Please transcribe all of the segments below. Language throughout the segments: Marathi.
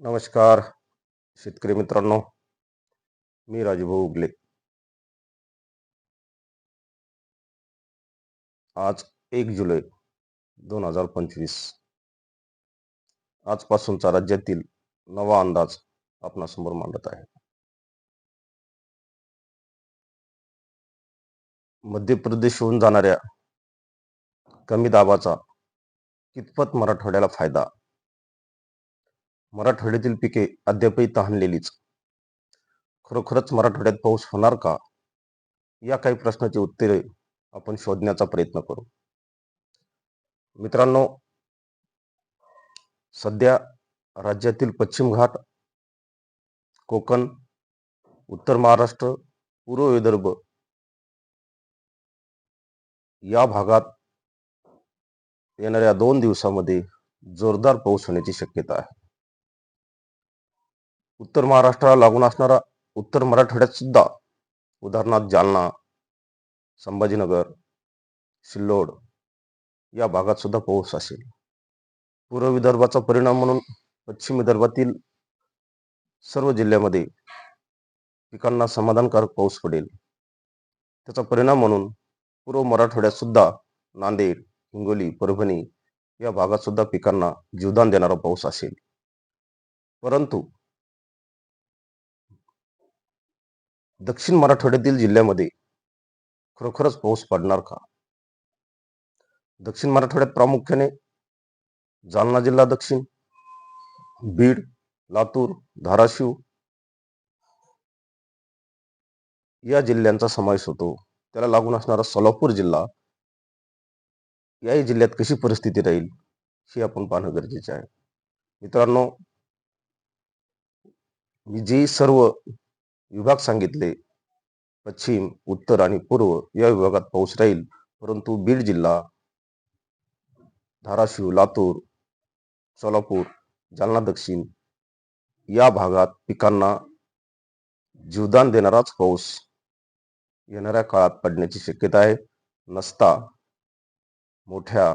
नमस्कार शेतकरी मित्रांनो. मी राजूभाऊ उगले. आज एक जुलै दोन हजार पंचवीस. आजपासूनचा राज्यातील नवा अंदाज आपणासमोर मांडत आहे. मध्य प्रदेशहून जाणाऱ्या कमी दाबाचा कितपत मराठवाड्याला फायदा मराठवाड्यातील पिके अद्यापही तहानलेलीच. खरोखरच मराठवाड्यात पाऊस होणार का? या काही प्रश्नाची उत्तरे आपण शोधण्याचा प्रयत्न करू. मित्रांनो सध्या राज्यातील पश्चिम घाट कोकण उत्तर महाराष्ट्र पूर्व विदर्भ या भागात येणाऱ्या दोन दिवसामध्ये जोरदार पाऊस होण्याची शक्यता आहे. उत्तर महाराष्ट्राला लागून असणारा उत्तर मराठवाड्यात सुद्धा उदाहरणार्थ जालना संभाजीनगर सिल्लोड या भागात सुद्धा पाऊस असेल. पूर्व विदर्भाचा परिणाम म्हणून पश्चिम विदर्भातील सर्व जिल्ह्यामध्ये पिकांना समाधानकारक पाऊस पडेल. त्याचा परिणाम म्हणून पूर्व मराठवाड्यात सुद्धा नांदेड हिंगोली परभणी या भागात सुद्धा पिकांना जीवदान देणारा पाऊस असेल. परंतु दक्षिण मराठवाड्यातील जिल्ह्यामध्ये खरोखरच पाऊस पडणार का? दक्षिण मराठवाड्यात प्रामुख्याने जालना जिल्हा दक्षिण बीड लातूर धाराशिव या जिल्ह्यांचा समावेश होतो. त्याला लागून असणारा सोलापूर जिल्हा याही जिल्ह्यात कशी परिस्थिती राहील हे आपण पाहणं गरजेचे आहे. मित्रांनो मी जी सर्व विभाग सांगितले. पश्चिम उत्तर आणि पूर्व या विभागात पाऊस राहील परंतु बीड जिल्हा धाराशिव लातूर सोलापूर जालना दक्षिण या भागात पिकांना जीवदान देणाराच पाऊस येणाऱ्या काळात पडण्याची शक्यता आहे. नसता मोठ्या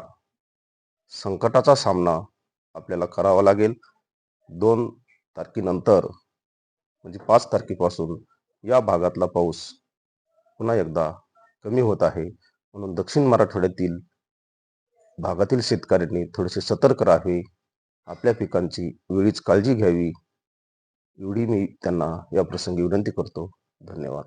संकटाचा सामना आपल्याला करावा लागेल. दोन तारखेनंतर म्हणजे पाच तारखेपासून या भागातला पाऊस पुन्हा एकदा कमी होत आहे. म्हणून दक्षिण मराठवाड्यातील भागातील शेतकऱ्यांनी थोडेसे सतर्क राहावे. आपल्या पिकांची वेळीच काळजी घ्यावी. एवढी मी त्यांना या प्रसंगी विनंती करतो. धन्यवाद.